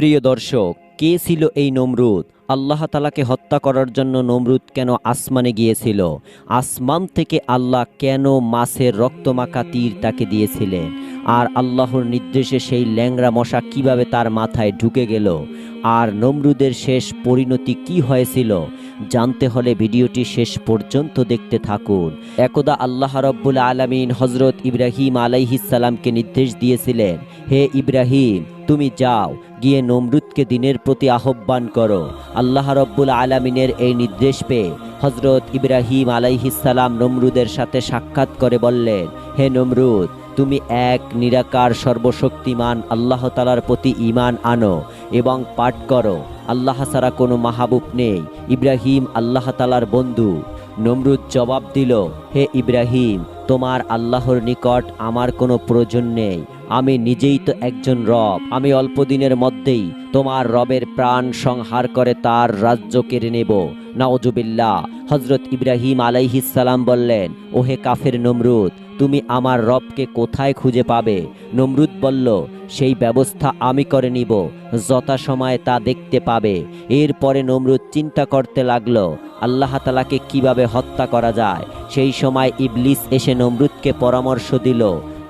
প্রিয় দর্শক, কে ছিল এই নমরুদ? আল্লাহ তালাকে হত্যা করার জন্য নমরুদ কেন আসমানে গিয়েছিল? আসমান থেকে আল্লাহ কেন মাছের রক্তমাখা তীর তাকে দিয়েছিলেন? আর আল্লাহর নির্দেশে সেই ল্যাংরা মশা কীভাবে তার মাথায় ঢুকে গেল? আর নমরুদের শেষ পরিণতি কি হয়েছিল? জানতে হলে ভিডিওটি শেষ পর্যন্ত দেখতে থাকুন। একদা আল্লাহ রব্বুল আলমিন হজরত ইব্রাহিম আলাইহিসালামকে নির্দেশ দিয়েছিলেন, হে ইব্রাহিম, তুমি যাও, গিয়ে নমরুদকে দিনের প্রতি আহ্বান করো। আল্লাহ রব্বুল আলমিনের এই নির্দেশ পেয়ে হজরত ইব্রাহিম আলাইহিসালাম নমরুদের সাথে সাক্ষাৎ করে বললেন, হে নমরুদ তুমি এক নিরাকার সর্বশক্তিমান আল্লাহ তালার প্রতি ইমান আনো এবং পাঠ করো। আল্লাহ ছাড়া কোনো মাহবুব নেই। ইব্রাহিম আল্লাহ তালার বন্ধু। নমরুদ জবাব দিল, হে ইব্রাহিম, তোমার আল্লাহর নিকট আমার কোনো প্রয়োজন নেই। আমি নিজেই তো একজন রব। আমি অল্প দিনের মধ্যেই তোমার রবের প্রাণ সংহার করে তার রাজ্য কেড়ে নেব। নাওজুবিল্লাহ হজরত ইব্রাহিম আলাইহিসালাম বললেন, ওহে কাফের নমরুদ, তুমি আমার রবকে কোথায় খুঁজে পাবে? নমরুদ বলল, সেই ব্যবস্থা আমি করে নিব, যথাসময়ে তা দেখতে পাবে। এরপরে নমরুদ চিন্তা করতে লাগল, আল্লাহ তালাকে কীভাবে হত্যা করা যায়? সেই সময় ইবলিস এসে নমরুদকে পরামর্শ দিল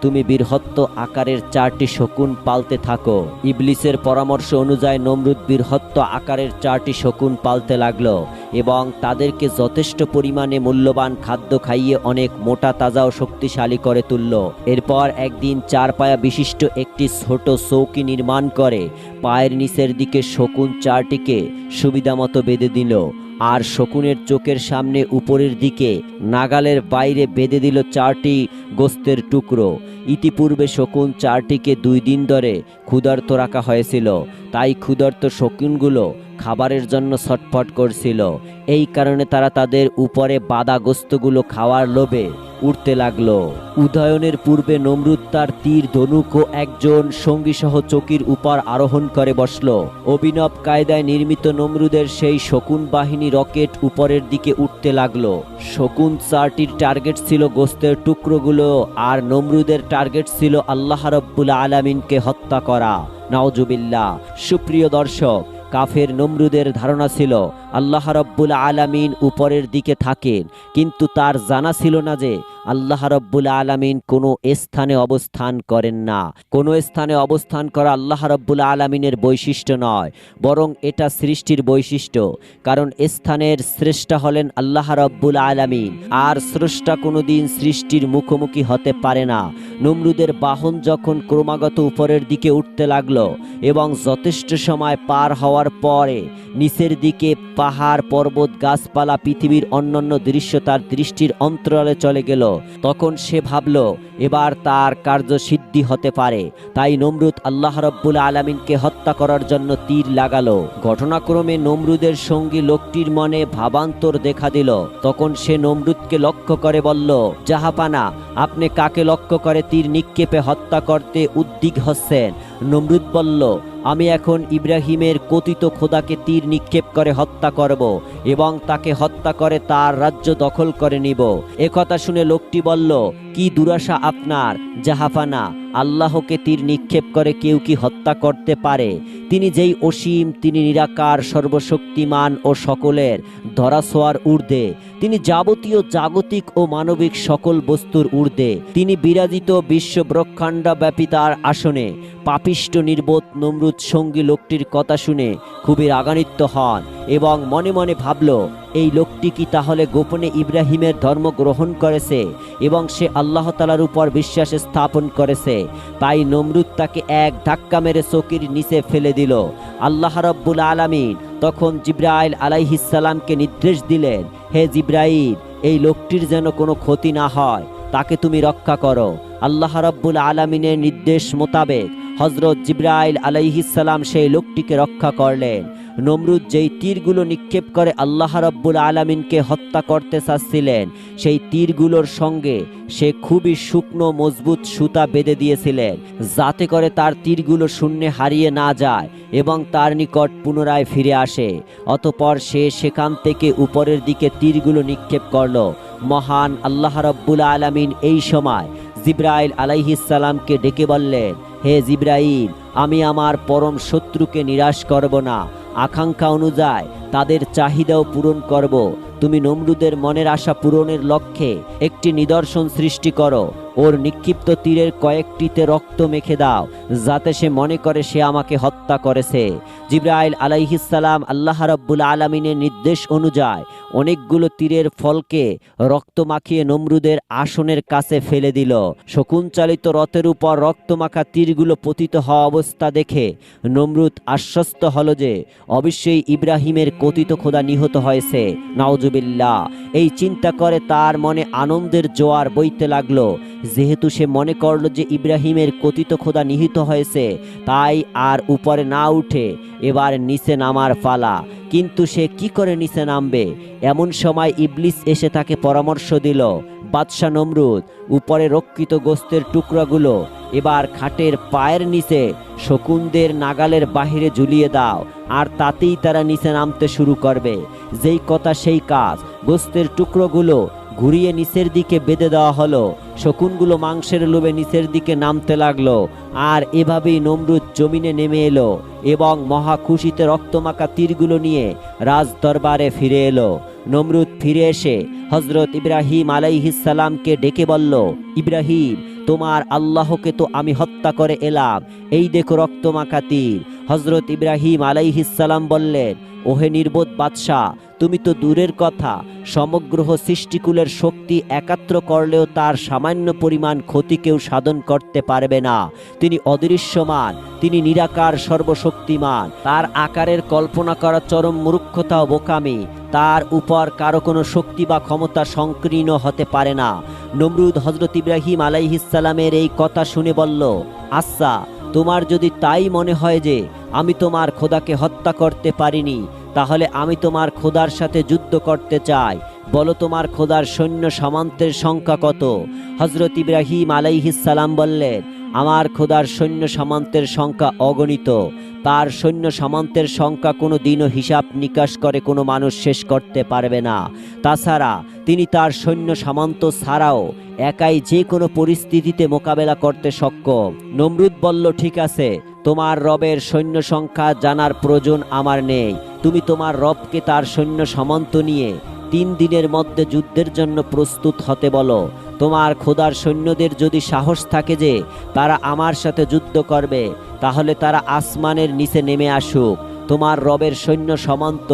তুমি বীরহত্ত আকারের চারটি শকুন পালতে থাকো। ইবলিসের পরামর্শ অনুযায়ী নমরুদ বীরহত্ত আকারের চারটি শকুন পালতে লাগল এবং তাদেরকে যথেষ্ট পরিমাণে মূল্যবান খাদ্য খাইয়ে অনেক মোটা, তাজা ও শক্তিশালী করে তুলল। এরপর একদিন চার পায়া বিশিষ্ট একটি ছোট চৌকি নির্মাণ করে, পায়ের নিচের দিকে শকুন চারটিকে সুবিধামতো বেঁধে দিল। আর শকুনের চোখের সামনে উপরের দিকে নাগালের বাইরে বেঁধে দিল চারটি গোস্তের টুকরো। ইতিপূর্বে শকুন চারটিকে দুই দিন ধরে ক্ষুধার্ত রাখা হয়েছিল। তাই ক্ষুধার্ত শকুনগুলো খাবারের জন্য ছটফট করছিল। এই কারণে তারা তাদের উপরে বাদা গোস্তগুলো খাওয়ার লোভে উঠতে লাগল। উদয়নের পূর্বে নমরুদ তার তীর ধনুক ও একজন সঙ্গী সহ চকির উপর আরোহণ করে বসল। অভিনব কায়দায় নির্মিত নমরুদের সেই শকুন বাহিনী রকেট উপরের দিকে উঠতে লাগল। শকুন চারটির টার্গেট ছিল গোস্তের টুকরোগুলো আর নমরুদের টার্গেট ছিল আল্লাহ রব্বুল আলামিনকে হত্যা করা। নাওজুবিল্লাহ সুপ্রিয় দর্শক কাফের নমরুদের ধারণা ছিল, আল্লাহ রব্বুল আলামিন উপরের দিকে থাকেন, কিন্তু তার জানা ছিল না যে আল্লাহ রব্বুল আলামিন কোনো স্থানে অবস্থান করেন না। কোনো স্থানে অবস্থান করা আল্লাহ রব্বুল আলামিনের বৈশিষ্ট্য নয়, বরং এটা সৃষ্টির বৈশিষ্ট্য। কারণ স্থানের স্রষ্টা হলেন আল্লাহ রব্বুল আলামিন, আর স্রষ্টা কোনোদিন সৃষ্টির মুখোমুখি হতে পারে না। নমরুদের বাহন যখন ক্রমাগত উপরের দিকে উঠতে লাগল এবং যথেষ্ট সময় পার হওয়ার পরে নিচের দিকে পাহাড়, পর্বত, গাছপালা, পৃথিবীর অন্যান্য দৃশ্য তার দৃষ্টির অন্তরালে চলে গেল তখন সে ভাবল, এবার তার কার্য সিদ্ধি হতে পারে। তাই নমরুদ আল্লাহ রব্বুল আলমিনকে হত্যা করার জন্য তীর লাগালো। ঘটনাক্রমে নমরুদের সঙ্গী লোকটির মনে ভাবান্তর দেখা দিল। তখন সে নমরুদকে লক্ষ্য করে বলল, জাহাপানা, আপনি কাকে লক্ষ্য করে তীর নিক্ষেপে হত্যা করতে উদ্দিগ হচ্ছেন? নমরুদ বলল, আমি এখন ইব্রাহিমের কথিত খোদাকে তীর নিক্ষেপ করে হত্যা করব এবং তাকে হত্যা করে তার রাজ্য দখল করে নিব। একথা শুনে লোকটি বলল, কি দুরাশা আপনার, জাহাফানা আল্লাহকে তীর নিক্ষেপ করে কেউ কি হত্যা করতে পারে? তিনি যেই অসীম, তিনি নিরাকার, সর্বশক্তিমান ও সকলের ধরাছোয়ার ঊর্ধ্বে। তিনি যাবতীয় জাগতিক ও মানবিক সকল বস্তুর ঊর্ধ্বে। তিনি বিরাজিত বিশ্ব ব্রহ্মাণ্ড ব্যাপী তার আসনে। পাপিষ্ট, নির্বোধ, নমরুদ সঙ্গী লোকটির কথা শুনে খুবই রাগান্বিত হন এবং মনে মনে ভাবল এই লোকটি কি তাহলে গোপনে ইব্রাহিমের ধর্ম গ্রহণ করেছে এবং সে আল্লাহ তালার উপর বিশ্বাস স্থাপন করেছে? তাই নমরুদ তাকে এক ধাক্কা মেরে চকির নিচে ফেলে দিল। আল্লাহ রব্বুল আলামিন তখন জিব্রাইল আলাইহিসালামকে নির্দেশ দিলেন, হে জিব্রাইল, এই লোকটির যেন কোনো ক্ষতি না হয়, তাকে তুমি রক্ষা করো। আল্লাহ রব্বুল আলমিনের নির্দেশ মোতাবেক হজরত জিব্রাইল আলাইহিসাল্লাম সেই লোকটিকে রক্ষা করলেন। নমরুদ যেই তীরগুলো নিক্ষেপ করে আল্লাহ রব্বুল আলমিনকে হত্যা করতে চাচ্ছিলেন, সেই তীরগুলোর সঙ্গে সে খুবই শুকনো, মজবুত সুতা বেঁধে দিয়েছিলেন, যাতে করে তার তীরগুলো শূন্যে হারিয়ে না যায় এবং তার নিকট পুনরায় ফিরে আসে। অতপর সে সেখান থেকে উপরের দিকে তীরগুলো নিক্ষেপ করল। মহান আল্লাহ রব্বুল আলমিন এই সময় জিব্রাইল আলাইহিসালামকে ডেকে বললেন, হে জিব্রাইল, আমি আমার পরম শত্রুকে নিরাশ করব না। আকাঙ্ক্ষা অনুযায়ী তাদের চাহিদাও পূরণ করব। তুমি নমরুদের মনের আশা পূরণের লক্ষ্যে একটি নিদর্শন সৃষ্টি করো। ওর নিক্ষিপ্ত তীরের কয়েকটিতে রক্ত মেখে দাও, যাতে সে মনে করে সে আমাকে হত্যা করেছে। জিব্রাইল আলাইহিসালাম আল্লাহ রব্বুল আলমিনের নির্দেশ অনুযায়ী অনেকগুলো তীরের ফলকে রক্ত মাখিয়ে নমরুদের আসনের কাছে ফেলে দিল। শকুনচালিত রথের উপর রক্ত মাখা তীরগুলো পতিত হওয়া অবস্থা দেখে নমরুদ আশ্বস্ত হলো যে, অবশ্যই ইব্রাহিমের কথিত খোদা নিহত হয়েছে। নাওজুবিল্লাহ এই চিন্তা করে তার মনে আনন্দের জোয়ার বইতে লাগল। যেহেতু সে মনে করল যে ইব্রাহিমের কথিত খোদা নিহিত হয়েছে, তাই আর উপরে না উঠে এবার নিচে নামার পালা। কিন্তু সে কি করে নিচে নামবে? এমন সময় ইবলিস এসে তাকে পরামর্শ দিল বাদশাহ নমরুদ, উপরে রক্ষিত গোস্তের টুকরাগুলো এবার খাটের পায়ের নিচে শকুনদের নাগালের বাহিরে ঝুলিয়ে দাও, আর তাতেই তারা নিচে নামতে শুরু করবে। যেই কথা সেই কাজ। গোস্তের টুকরোগুলো ঘুরিয়ে নিচের দিকে বেঁধে দেওয়া হলো। শকুনগুলো মাংসের লোভে নিচের দিকে নামতে লাগল, আর এভাবেই নমরুদ জমিনে নেমে এলো এবং মহা খুশিতে রক্তমাখা তীরগুলো নিয়ে রাজ দরবারে ফিরে এলো। নমরুদ ফিরে এসে হজরত ইব্রাহিম আলাইহিসালামকে ডেকে বলল, ইব্রাহিম, তোমার আল্লাহকে তো আমি হত্যা করে এলাম। এই দেখো রক্তমাখা তীর। হজরত ইব্রাহিম আলাইহিসালাম বললেন, ওহে নির্বোধ বাদশাহ তুমি তো দূরের কথা সমগ্র সৃষ্টিকুলের শক্তি একাত্র করলেও তার সামান্য পরিমাণ ক্ষতি কেউ সাধন করতে পারবে না। তিনি অদৃশ্যমান, তিনি নিরাকার, সর্বশক্তিমান। তার আকারের কল্পনা করা চরম মূর্খতা ও বোকামি। তার উপর কারও কোনো শক্তি বা ক্ষমতা সংকীর্ণ হতে পারে না। নমরুদ হজরত ইব্রাহিম আলাইহিসালামের এই কথা শুনে বলল আচ্ছা তোমার যদি তাই মনে হয় যে, আমি তোমার খোদাকে হত্যা করতে পারিনি তাহলে আমি তোমার খোদার সাথে যুদ্ধ করতে চাই। বলো তোমার খোদার সৈন্য সামন্তের সংখ্যা কত? হজরত ইব্রাহিম আলাইহিসালাম বললেন আমার খোদার সৈন্য সামন্তের সংখ্যা অগণিত। তার সৈন্য সামন্তের সংখ্যা কোনো দিনও হিসাব নিকাশ করে কোনো মানুষ শেষ করতে পারবে না। তাছাড়া তিনি তার সৈন্য সামন্ত ছাড়াও একাই যে কোনো পরিস্থিতিতে মোকাবেলা করতে সক্ষম। নমরুদ বলল, ঠিক আছে, তোমার রবের সৈন্য সংখ্যা জানার প্রয়োজন আমার নেই। তুমি তোমার রবকে তার সৈন্য সামন্ত নিয়ে তিন দিনের মধ্যে যুদ্ধের জন্য প্রস্তুত হতে বলো। তোমার খোদার সৈন্যদের যদি সাহস থাকে যে তারা আমার সাথে যুদ্ধ করবে, তাহলে তারা আসমানের নিচে নেমে আসুক। তোমার রবের সৈন্য সমান্ত,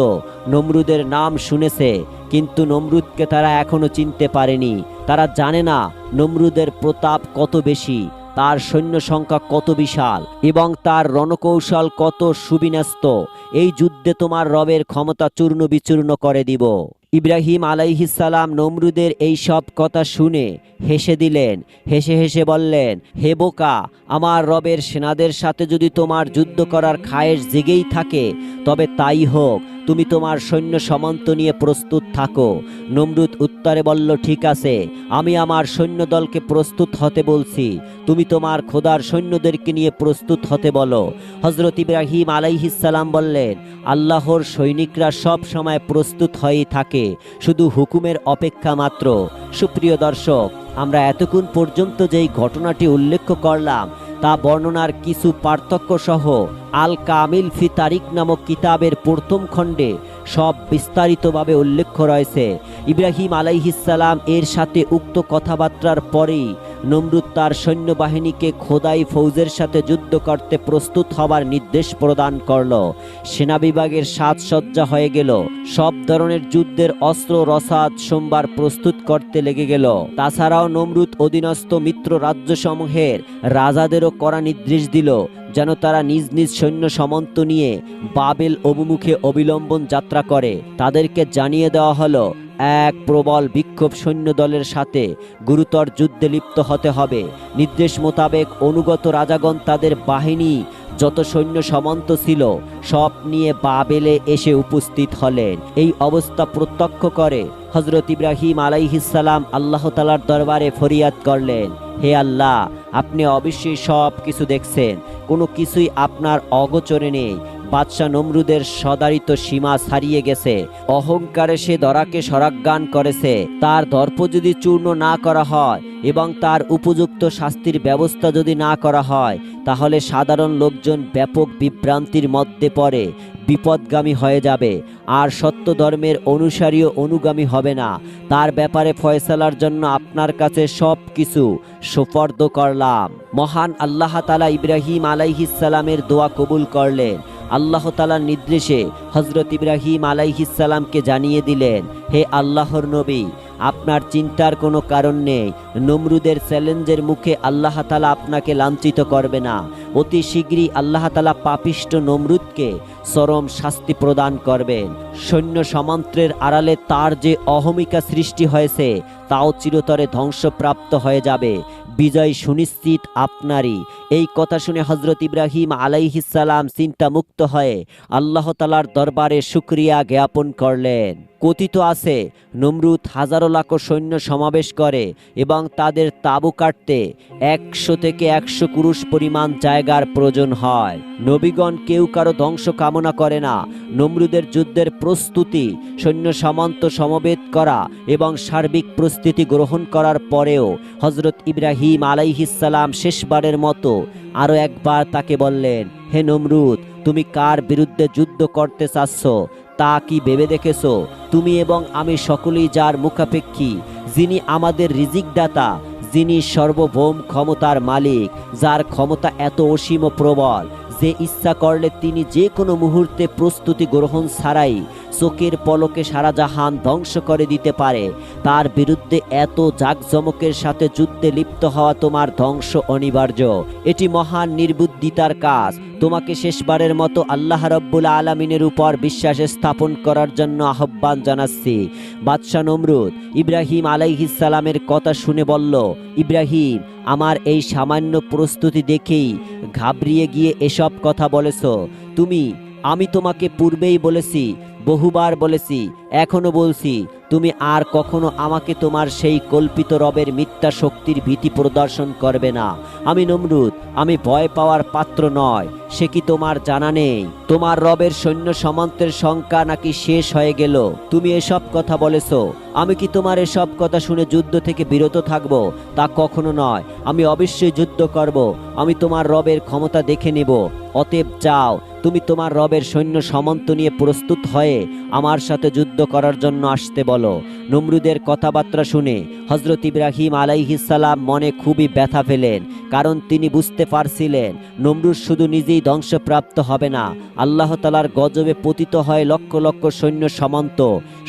নমরুদের নাম শুনেছে, কিন্তু নমরুদকে তারা এখনও চিনতে পারেনি। তারা জানে না নমরুদের প্রতাপ কত বেশি, তার সৈন্য সংখ্যা কত বিশাল, এবং তার রণকৌশল কত সুবিন্যস্ত। এই যুদ্ধে তোমার রবের ক্ষমতা চূর্ণ বিচূর্ণ করে দিব। ইব্রাহিম আলাইহিসালাম নমরুদের এই সব কথা শুনে হেসে দিলেন। হেসে হেসে বললেন, হে বোকা, আমার রবের সেনাদের সাথে যদি তোমার যুদ্ধ করার খায়েশ জেগেই থাকে, তবে তাই হোক। তুমি তোমার সৈন্য সমন্ত নিয়ে প্রস্তুত থাকো। নমরুদ উত্তরে বলল, ঠিক আছে, আমি আমার সৈন্যদলকে প্রস্তুত হতে বলছি। তুমি তোমার খোদার সৈন্যদেরকে নিয়ে প্রস্তুত হতে বলো। হজরত ইব্রাহিম আলাইহিসাল্লাম বললেন, আল্লাহর সৈনিকরা সব সময় প্রস্তুত হয়েই থাকে, শুধু হুকুমের অপেক্ষা মাত্র। সুপ্রিয় দর্শক, আমরা এতক্ষণ পর্যন্ত যেই ঘটনাটি উল্লেখ করলাম তা বর্ণনার কিছু পার্থক্য সহ আল কামিল ফি তারিক নামক কিতাবের প্রথম খণ্ডে সব বিস্তারিতভাবে উল্লেখ রয়েছে। ইব্রাহিম আলাইহিসাল্লাম এর সাথে উক্ত কথাবার্তার পরেই নমরুদ তার সৈন্যবাহিনীকে খোদাই ফৌজের সাথে যুদ্ধ করতে প্রস্তুত হবার নির্দেশ প্রদান করল। সেনা বিভাগের সাজসজ্জা হয়ে গেল। সব ধরনের যুদ্ধের অস্ত্র রসাদ সোমবার প্রস্তুত করতে লেগে গেল। তাছাড়াও নমরুদ অধীনস্থ মিত্র রাজ্যসমূহের রাজাদেরও করা নির্দেশ দিল। যেন তারা নিজ নিজ সৈন্য সমন্ত নিয়ে বাবেল অভিমুখে অবিলম্বন যাত্রা করে। তাদেরকে জানিয়ে দেওয়া হলো, এক প্রবল বিক্ষোভ সৈন্য দলের সাথে গুরুতর যুদ্ধে লিপ্ত হতে হবে। নির্দেশ মোতাবেক অনুগত রাজাগণ তাদের বাহিনী যত সৈন্য সামন্ত ছিল, সব নিয়ে বাবেলে এসে উপস্থিত হলেন। এই অবস্থা প্রত্যক্ষ করে হজরত ইব্রাহিম আলাইহিসাল্লাম আল্লাহ তালার দরবারে ফরিয়াদ করলেন, হে আল্লাহ, আপনি অবশ্যই সব কিছু দেখছেন। কোনো কিছুই আপনার অগোচরে নেই। বাদশাহ নমরুদের সদারিত সীমা ছাড়িয়ে গেছে। অহংকারে সে দরাকে সরাজ্ঞান করেছে। তার দর্প যদি চূর্ণ না করা হয় এবং তার উপযুক্ত শাস্তির ব্যবস্থা যদি না করা হয়, তাহলে সাধারণ লোকজন ব্যাপক বিভ্রান্তির মধ্যে পড়ে, বিপদগামী হয়ে যাবে। আর সত্য ধর্মের অনুসারীও অনুগামী হবে না। তার ব্যাপারে ফয়সালার জন্য আপনার কাছে সব কিছু সুপর্দ করলাম। মহান আল্লাহ তালা ইব্রাহিম আলাইহিসালামের দোয়া কবুল করলেন। আল্লাহ তালার নির্দেশে হজরত ইব্রাহিম আলাইহিসালামকে জানিয়ে দিলেন, হে আল্লাহর নবী, আপনার চিন্তার কোনো কারণ নেই। নমরুদের চ্যালেঞ্জের মুখে আল্লাহ তালা আপনাকে লাঞ্ছিত করবে না। অতি শীঘ্রই আল্লাহ তালা পাপিষ্ট নমরুদকে চরম শাস্তি প্রদান করবেন। সৈন্য সমান্ত্রের আড়ালে তার যে অহমিকা সৃষ্টি হয়েছে তাও চিরতরে ধ্বংসপ্রাপ্ত হয়ে যাবে। বিজয় সুনিশ্চিত আপনারই। এই কথা শুনে হজরত ইব্রাহিম আলাইহিসালাম চিন্তামুক্ত হয়ে আল্লাহ তালার দরবারে শুক্রিয়া জ্ঞাপন করলেন। কথিত আছে, নমরুদ হাজারো লাখ সৈন্য সমাবেশ করে এবং তাদের তাঁবু কাটতে একশো থেকে একশো কুরুশ পরিমাণ জায়গার প্রয়োজন হয়। নবীগণ কেউ কারও ধ্বংস কামনা করে না। নমরুদের যুদ্ধের প্রস্তুতি, সৈন্য সামন্ত সমবেত করা এবং সার্বিক প্রস্তুতি গ্রহণ করার পরেও হজরত ইব্রাহিম আলাইহিসাল্লাম শেষবারের মতো আরও একবার তাকে বললেন, হে নমরুদ, তুমি কার বিরুদ্ধে যুদ্ধ করতে চাচ্ছ? তা কি ভেবে দেখেছ? তুমি এবং আমি সকলেই যার মুখাপেক্ষী, যিনি আমাদের রিজিকদাতা, যিনি সর্বভৌম ক্ষমতার মালিক, যার ক্ষমতা এত অসীম প্রবল, যে ইচ্ছা করলে তিনি যে কোনো মুহূর্তে প্রস্তুতি গ্রহণ ছাড়াই চোখের পলকে সারা জাহান ধ্বংস করে দিতে পারে। তার বিরুদ্ধে এত জাঁকজমকের সাথে যুদ্ধে লিপ্ত হওয়া তোমার ধ্বংস অনিবার্য। এটি মহান নির্বুদ্ধিতার কাজ। তোমাকে শেষবারের মতো আল্লাহ রব্বুল আলমিনের উপর বিশ্বাস স্থাপন করার জন্য আহ্বান জানাচ্ছি। বাদশাহ নমরুদ ইব্রাহিম আলাইহিসালামের কথা শুনে বলল, ইব্রাহিম, আমার এই সামান্য প্রস্তুতি দেখেই ঘাবড়িয়ে গিয়ে এসব কথা বলেছ। তুমি, আমি তোমাকে পূর্বেই বলেছি বহুবার বলেছি, এখনও বলছি, তুমি আর কখনো আমাকে তোমার সেই কল্পিত রবের মিথ্যা শক্তির ভীতি প্রদর্শন করবে না। আমি নমরুদ, আমি ভয় পাওয়ার পাত্র নয়, সে কি তোমার জানা নেই? তোমার রবের সৈন্য সমান্তের সংখ্যা নাকি শেষ হয়ে গেল? তুমি এসব কথা বলেছ, আমি কি তোমার এসব কথা শুনে যুদ্ধ থেকে বিরত থাকব? তা কখনো নয়, আমি অবশ্যই যুদ্ধ করব, আমি তোমার রবের ক্ষমতা দেখে নেব। অতএব যাও, তুমি তোমার রবের সৈন্য সমন্ত নিয়ে প্রস্তুত হয়ে আমার সাথে যুদ্ধ করার জন্য আসতে বলো। নমরুদের কথাবার্তা শুনে হজরত ইব্রাহিম আলাইহিসাল্লাম মনে খুবই ব্যথা পেলেন, কারণ তিনি বুঝতে পারছিলেন নমরুদ শুধু নিজেই ধ্বংসপ্রাপ্ত হবে না, আল্লাহ তালার গজবে পতিত হয় লক্ষ লক্ষ সৈন্য সামন্ত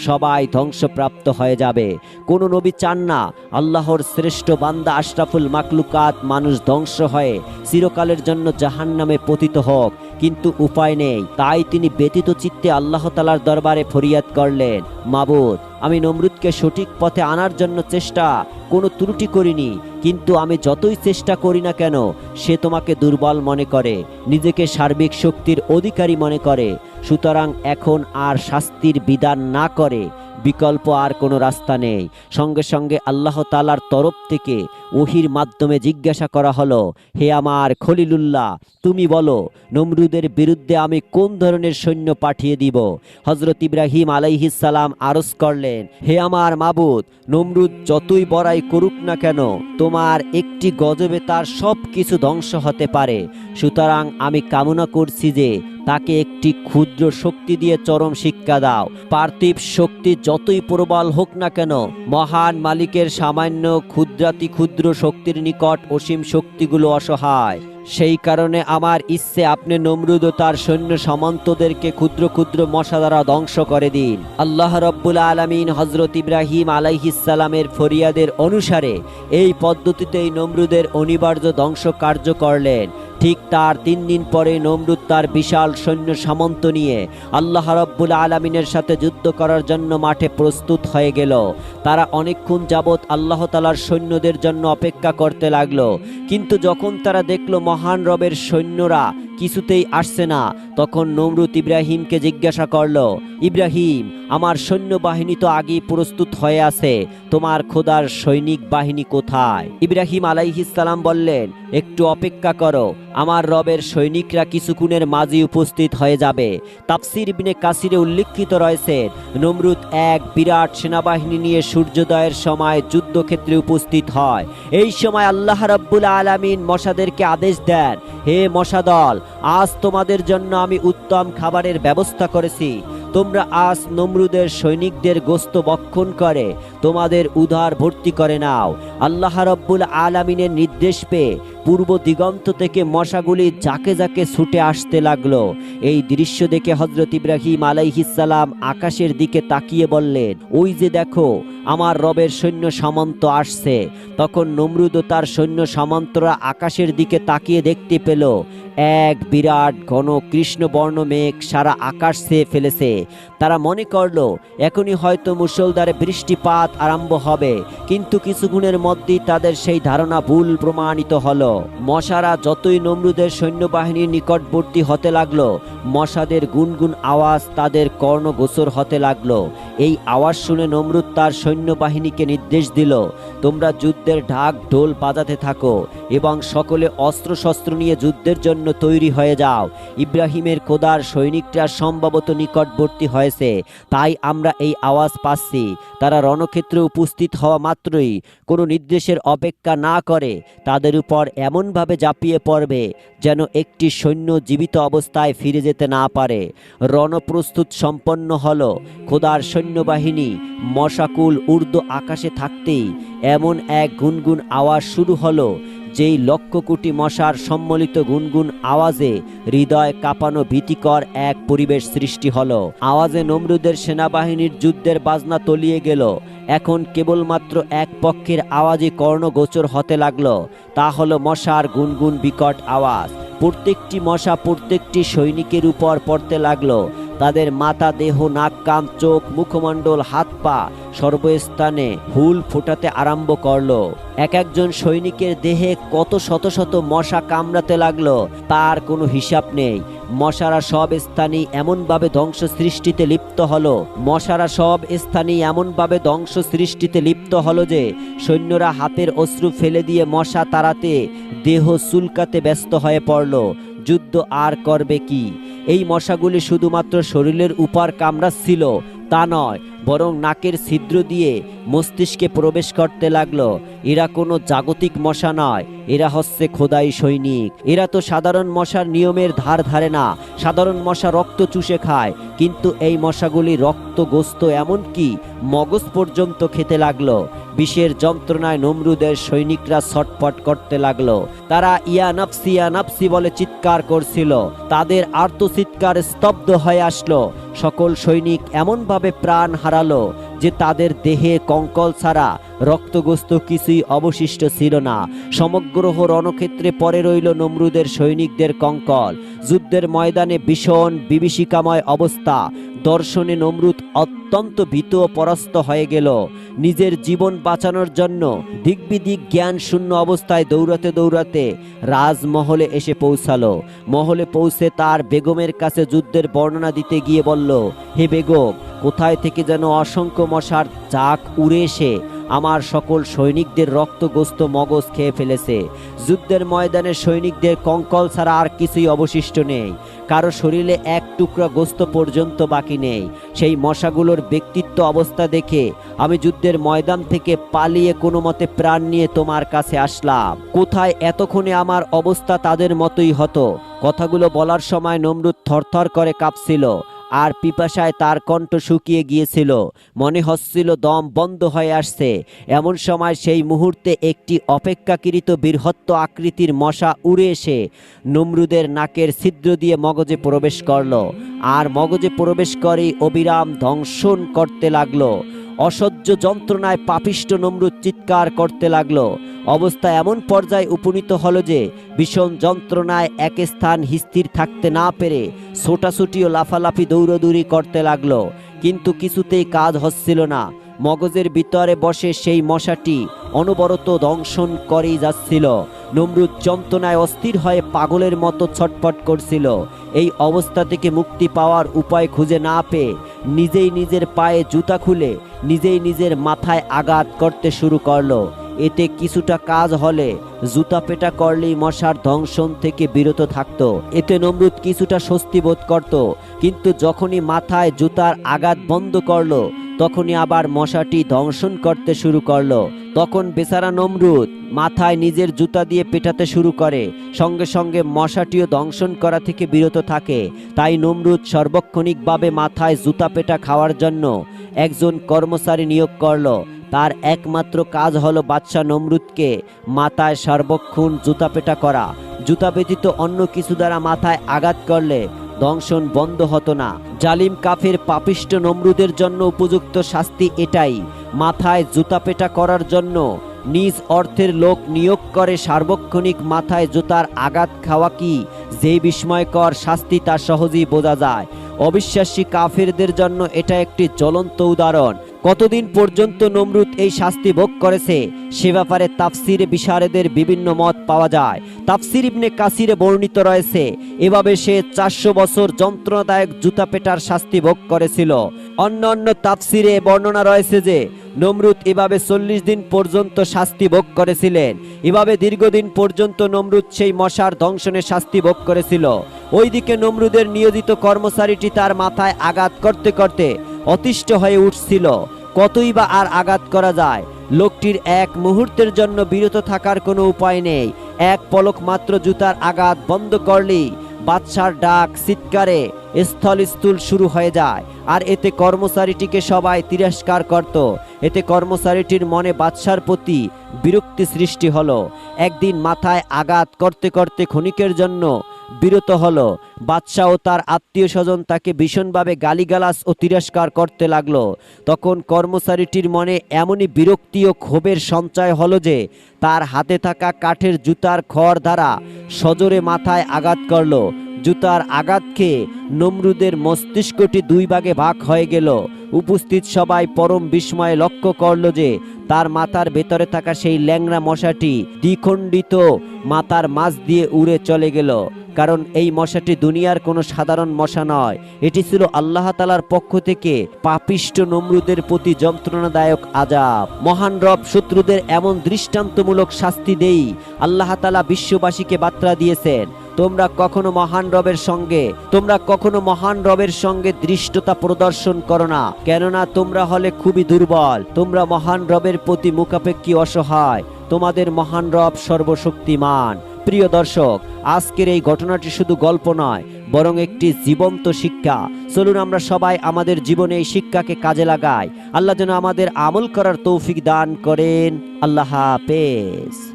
সবাই ধ্বংসপ্রাপ্ত হয়ে যাবে। কোনো নবী চান না, আল্লাহর শ্রেষ্ঠ বান্দা আশরাফুল মাকলুকাত মানুষ ধ্বংস হয়ে চিরকালের জন্য জাহান নামে পতিত হোক। কিন্তু উপায় নেই। তাই তিনি ব্যতীত চিত্তে আল্লাহ তালার দরবারে ফরিয়াদ করলেন। মাবুদ, আমি নমরুদকে সঠিক পথে আনার জন্য চেষ্টা, কোনো ত্রুটি করিনি। কিন্তু আমি যতই চেষ্টা করি না কেন, সে তোমাকে দুর্বল মনে করে, নিজেকে সার্বিক শক্তির অধিকারী মনে করে। সুতরাং এখন আর শাস্তির বিধান না করে বিকল্প আর কোনো রাস্তা নেই। সঙ্গে সঙ্গে আল্লাহ তালার তরফ থেকে ওহির মাধ্যমে জিজ্ঞাসা করা হলো, হে আমার খলিলুল্লাহ, তুমি বলো, নমরুদের বিরুদ্ধে আমি কোন ধরনের সৈন্য পাঠিয়ে দিব? হজরত ইব্রাহিম আলাইহিসালাম আরজ করলেন, হে আমার মাবুদ, নমরুদ যতই বড়াই করুক না কেন, তোমার একটি গজবে তার সব কিছু ধ্বংস হতে পারে। সুতরাং আমি কামনা করছি যে তাকে একটি ক্ষুদ্র শক্তি দিয়ে চরম শিক্ষা দাও। পার্থিব শক্তি যতই প্রবল হোক না কেন, মহান মালিকের সামান্য ক্ষুদ্রাতি ক্ষুদ্র শক্তির নিকট অসীম শক্তিগুলো অসহায়। সেই কারণে আমার ইচ্ছে, আপনি নমরুদ ও তার সৈন্য সামন্তদেরকে ক্ষুদ্র ক্ষুদ্র মশা দ্বারা ধ্বংস করে দিন। আল্লাহ রব্বুল আলমিন হজরত ইব্রাহিম আলাইহিসালামের ফরিয়াদের অনুসারে এই পদ্ধতিতেই নমরুদের অনিবার্য ধ্বংস কার্য করলেন। ঠিক তার তিন দিন পরে নমরুদ তার বিশাল সৈন্য সামন্ত নিয়ে আল্লাহ রব্বুল আলমিনের সাথে যুদ্ধ করার জন্য মাঠে প্রস্তুত হয়ে গেল। তারা অনেকক্ষণ যাবৎ আল্লাহ তালার সৈন্যদের জন্য অপেক্ষা করতে লাগল। কিন্তু যখন তারা দেখল মহান রবের সৈন্যরা কিছুতেই আসছে না। তখন নমরুদ ইব্রাহিমকে জিজ্ঞাসা করল, ইব্রাহিম, আমার সৈন্যবাহিনী তো আগেই প্রস্তুত হয়ে আছে, তোমার খোদার সৈনিক বাহিনী কোথায়? ইব্রাহিম আলাইহিসালাম বললেন, একটু অপেক্ষা করো, আমার রবের সৈনিকরা কিছুক্ষণের মাঝে উপস্থিত হয়ে যাবে। তাফসির বিনে কাসিরে উল্লিখিত রয়েছে, নমরুদ এক বিরাট সেনাবাহিনী নিয়ে সূর্যোদয়ের সময় যুদ্ধক্ষেত্রে উপস্থিত হয়। এই সময় আল্লাহ রাব্বুল আলামিন মশাদেরকে আদেশ দেন, হে মশাদল আজ তোমাদের জন্য আমি উত্তম খাবারের ব্যবস্থা করেছি। তোমরা আজ নমরুদের সৈনিকদের গোস্ত বক্ষণ করে, তোমাদের উদার ভর্তি করে নাও। আল্লাহ রব্বুল আলামিনের নির্দেশ পেয়ে পূর্ব দিগন্ত থেকে মশাগুলি যাকে যাকে ছুটে আসতে লাগল। এই দৃশ্য দেখে হজরত ইব্রাহিম আলাইহিসাল্লাম আকাশের দিকে তাকিয়ে বললেন, ওই যে দেখো, আমার রবের সৈন্য সামন্ত আসছে। তখন নমরুদ তার সৈন্য সামন্তরা আকাশের দিকে তাকিয়ে দেখতে পেল, এক বিরাট ঘন কৃষ্ণবর্ণ মেঘ সারা আকাশ ছেয়ে ফেলেছে। তারা মনে করল, এখনই হয়তো মুষলধারে বৃষ্টিপাত আরম্ভ হবে, কিন্তু কিছুক্ষণের মধ্যেই তাদের সেই ধারণা ভুল প্রমাণিত হল। মশারা যতই নমরুদের সৈন্যবাহিনীর নিকটবর্তী হতে লাগল, মশাদের গুনগুন আওয়াজ তাদের কর্ণগোচর হতে লাগল। এই আওয়াজ শুনে নমরুদ তার সৈন্যবাহিনীকে নির্দেশ দিল, তোমরা যুদ্ধের ঢাক ঢোল বাজাতে থাকো এবং সকলে অস্ত্রশস্ত্র নিয়ে যুদ্ধের জন্য তৈরি হয়ে যাও। ইব্রাহিমের খোদার সৈনিকরা সম্ভবত নিকটবর্তী হয়েছে, তাই আমরা এই আওয়াজ পাচ্ছি। তারা রণক্ষেত্রে উপস্থিত হওয়া মাত্রই কোনো নির্দেশের অপেক্ষা না করে, তাদের উপর এমনভাবে ঝাঁপিয়ে পড়বে যেন একটি সৈন্য জীবিত অবস্থায় ফিরে যেতে না পারে। রণপ্রস্তুত সম্পন্ন হলো খোদার সৈন্যবাহিনী মশাকুল উর্দু আকাশে থাকতেই এমন এক গুনগুন আওয়াজ শুরু হলো, যেই লক্ষ কোটি মশার সম্মিলিত গুনগুন আওয়াজে হৃদয় কাঁপানো ভীতিকর এক পরিবেশ সৃষ্টি হলো। আওয়াজে নমরুদের সেনাবাহিনীর যুদ্ধের বাজনা তলিয়ে গেল। এখন কেবলমাত্র এক পক্ষের আওয়াজে কর্ণগোচর হতে লাগল। তা হলো মশার গুনগুন বিকট আওয়াজ। প্রত্যেকটি মশা প্রত্যেকটি সৈনিকের উপর পড়তে লাগল। তাদের মাথা, দেহ, নাক, কান, চোখ, মুখমণ্ডল, হাত, পা সর্বস্থানে হুল ফোটাতে আরম্ভ করল। এক একজন সৈনিকের দেহে কত শত শত মশা কামড়াতে লাগল, তার কোনো হিসাব নেই। মশারা সব স্থানেই এমনভাবে ধ্বংস সৃষ্টিতে লিপ্ত হলো। মশারা সব স্থানেই এমনভাবে ধ্বংস সৃষ্টিতে লিপ্ত হলো যে, সৈন্যরা হাতের অশ্রু ফেলে দিয়ে মশা তাড়াতে দেহ চুলকাতে ব্যস্ত হয়ে পড়ল। যুদ্ধ আর করবে কি? এই মশাগুলি শুধুমাত্র শরীরের উপর ছিল তা নয় বরং নাকের ছিদ্র দিয়ে মস্তিষ্কে প্রবেশ করতে লাগল, এরা কোনো জাগতিক মশা নয়, এরা হচ্ছে খোদাই সৈনিক। এরা তো সাধারণ মশার নিয়মের ধার ধারে না, সাধারণ মশা রক্ত চুষে খায়, কিন্তু এই মশাগুলি রক্ত গোস্ত এমনকি মগজ পর্যন্ত খেতে লাগল। বিষের যন্ত্রণায় নমরুদের সৈনিকরা ছটপট করতে লাগল। তারা ইয়া নাফসি ইয়া নাফসি বলে চিৎকার করছিল। তাদের আর্তচিৎকার স্তব্ধ হয়ে আসলো। সকল সৈনিক এমনভাবে প্রাণ হারালো যে তাদের দেহে কঙ্কল ছাড়া রক্তগ্রস্ত কিছুই অবশিষ্ট ছিল না। সমগ্র রণক্ষেত্রে পরে রইল নমরুদের সৈনিকদের কঙ্কল। যুদ্ধের ময়দানে ভীষণ বিভীষিকাময় অবস্থা। দর্শনে নমরুদ অত্যন্ত ভীত পরাস্ত হয়ে গেল। নিজের জীবন বাঁচানোর জন্য দিকবিদিক জ্ঞান শূন্য অবস্থায় দৌড়াতে দৌড়াতে রাজমহলে এসে পৌঁছালো। মহলে পৌঁছে তার বেগমের কাছে যুদ্ধের বর্ণনা দিতে গিয়ে বলল, হে বেগম, কোথায় থেকে যেন অসংখ্য মশার চাক উড়ে এসে আমার সকল সৈনিকদের রক্তগ্রস্ত মগজ খেয়ে ফেলেছে। যুদ্ধের ময়দানে সৈনিকদের কঙ্কল ছাড়া আর কিছুই অবশিষ্ট নেই। কারও শরীরে এক টুকরা গোস্ত পর্যন্ত বাকি নেই। সেই মশাগুলোর ব্যক্তিত্ব অবস্থা দেখে আমি যুদ্ধের ময়দান থেকে পালিয়ে কোনো মতে প্রাণ নিয়ে তোমার কাছে আসলাম। কোথায় এতক্ষণে আমার অবস্থা তাদের মতোই হতো? কথাগুলো বলার সময় নমরুদ থরথর করে কাঁপছিল। আর পিপাসায় তার কণ্ঠ শুকিয়ে গিয়েছিল। মনে হচ্ছিল দম বন্ধ হয়ে আসছে। এমন সময় সেই মুহূর্তে একটি অপেক্ষাকৃত বৃহত্ত আকৃতির মশা উড়ে এসে নমরুদের নাকের ছিদ্র দিয়ে মগজে প্রবেশ করল। আর মগজে প্রবেশ করেই অবিরাম ধ্বংসন করতে লাগল। অসহ্য যন্ত্রণায় পাপিষ্ট নমরুদ চিৎকার করতে লাগল। অবস্থা এমন পর্যায়ে উপনীত হলো যে ভীষণ যন্ত্রণায় এক স্থান স্থির থাকতে না পেরে ছোটাছুটি ও লাফালাফি দৌড়দৌড়ি করতে লাগল। কিন্তু কিছুতেই কাজ হচ্ছিল না। মগজের ভিতরে বসে সেই মশাটি অনবরত দংশন করেই যাচ্ছিল। নমরুদ যন্ত্রণায় অস্থির হয়ে পাগলের মতো ছটফট করছিল। এই অবস্থা থেকে মুক্তি পাওয়ার উপায় খুঁজে না পেয়ে নিজেই নিজের পায়ে জুতা খুলে নিজেই নিজের মাথায় আঘাত করতে শুরু করল। এতে কিছুটা কাজ হলে জুতা পেটা করলেই মশার ধ্বংসন থেকে বিরত থাকত। এতে নমরুদ কিছুটা স্বস্তি বোধ করত, কিন্তু যখনই মাথায় জুতার আঘাত বন্ধ করল, তখনই আবার মশাটি দংশন করতে শুরু করল। তখন বেচারা নমরুদ মাথায় নিজের জুতা দিয়ে পেটাতে শুরু করে, সঙ্গে সঙ্গে মশাটিও দংশন করা থেকে বিরত থাকে। তাই নমরুদ সার্বক্ষণিকভাবে মাথায় জুতা পেটা খাওয়ার জন্য একজন কর্মচারী নিয়োগ করল। তার একমাত্র কাজ হলো বাদশাহ নমরুদকে মাথায় সার্বক্ষণ জুতা পেটা করা। জুতা ব্যতীত অন্য কিছু দ্বারা মাথায় আঘাত করলে দংশন বন্ধ হতো না। জালিম কাফের পাপিষ্ট নমরুদের জন্য উপযুক্ত শাস্তি এটাই। মাথায় জুতা পেটা করার জন্য নিজ অর্থের লোক নিয়োগ করে সার্বক্ষণিক মাথায় জুতার আঘাত খাওয়া কি যে বিস্ময়কর শাস্তি তা সহজেই বোঝা যায়। অবিশ্বাসী কাফেরদের জন্য এটা একটি জ্বলন্ত উদাহরণ। কতদিন পর্যন্ত নমরুদ এই শাস্তি ভোগ করেছে, সে ব্যাপারে তাফসির বিশারেদের বিভিন্ন মত পাওয়া যায়। তাফসির ইবনে কাসিরে বর্ণিত রয়েছে, এভাবে সে চারশো বছর যন্ত্রণাদায়ক জুতা পেটার শাস্তি ভোগ করেছিল। অন্য অন্য তাফসিরে বর্ণনা রয়েছে যে, নমরুদ এভাবে চল্লিশ দিন পর্যন্ত শাস্তি ভোগ করেছিলেন। এভাবে দীর্ঘদিন পর্যন্ত নমরুদ সেই মশার দংশনের শাস্তি ভোগ করেছিল। ওইদিকে নমরুদের নিয়োজিত কর্মচারীটি তার মাথায় আঘাত করতে করতে অতিষ্ঠ হয়ে উঠছিল। কতই বা আর আঘাত করা যায়? লোকটির এক মুহূর্তের জন্য বিরত থাকার কোনো উপায় নেই। এক পলক মাত্র জুতার আঘাত বন্ধ করলেই বাদশার ডাক চিৎকারে স্থলস্থূল শুরু হয়ে যায়। আর এতে কর্মচারীটিকে সবাই তিরস্কার করত। এতে কর্মচারীটির মনে বাদশার প্রতি বিরক্তি সৃষ্টি হলো। একদিন মাথায় আঘাত করতে করতে ক্ষণিকের জন্য বিরত হলো। বাদশাহ ও তার আত্মীয় স্বজন তাকে ভীষণভাবে গালিগালাজ ও তিরস্কার করতে লাগল। তখন কর্মচারীটির মনে এমনই বিরক্তি ও ক্ষোভের সঞ্চয় হলো যে, তার হাতে থাকা কাঠের জুতার খড় দ্বারা সজোরে মাথায় আঘাত করল। জুতার আঘাত খেয়ে নমরুদের মস্তিষ্কটি দুই ভাগে ভাগ হয়ে গেল। উপস্থিত সবাই পরম বিস্ময়ে লক্ষ্য করল যে তার মাথার ভেতরে থাকা সেই ল্যাংড়া মশাটি দ্বিখণ্ডিত মাথার মাছ দিয়ে উড়ে চলে গেল। কারণ এই মশাটি দুনিয়ার কোনো সাধারণ মশা নয়। এটি ছিল আল্লাহ তালার পক্ষ থেকে পাপিষ্ট নমরুদের প্রতি যন্ত্রণাদায়ক আজাব মহান রব শত্রুদের এমন দৃষ্টান্তমূলক শাস্তি দেই। আল্লাহ তালা বিশ্ববাসীকে বার্তা দিয়েছেন তোমরা কখনো মহান রবের সঙ্গে, তোমরা কখনো মহান রবের সঙ্গে দৃষ্টতা প্রদর্শন করো না। কেননা তোমরা হলে খুবই দুর্বল, তোমরা মহান রবের প্রতি মুখাপেক্ষী অসহায়, তোমাদের মহান রব সর্বশক্তিমান। প্রিয় দর্শক, আজকের এই ঘটনাটি শুধু গল্প নয়, বরং একটি জীবন্ত শিক্ষা। চলুন আমরা সবাই আমাদের জীবনে এই শিক্ষাকে কাজে লাগাই। আল্লাহ যেন আমাদের আমল করার তৌফিক দান করেন। আল্লাহ হাফেজ।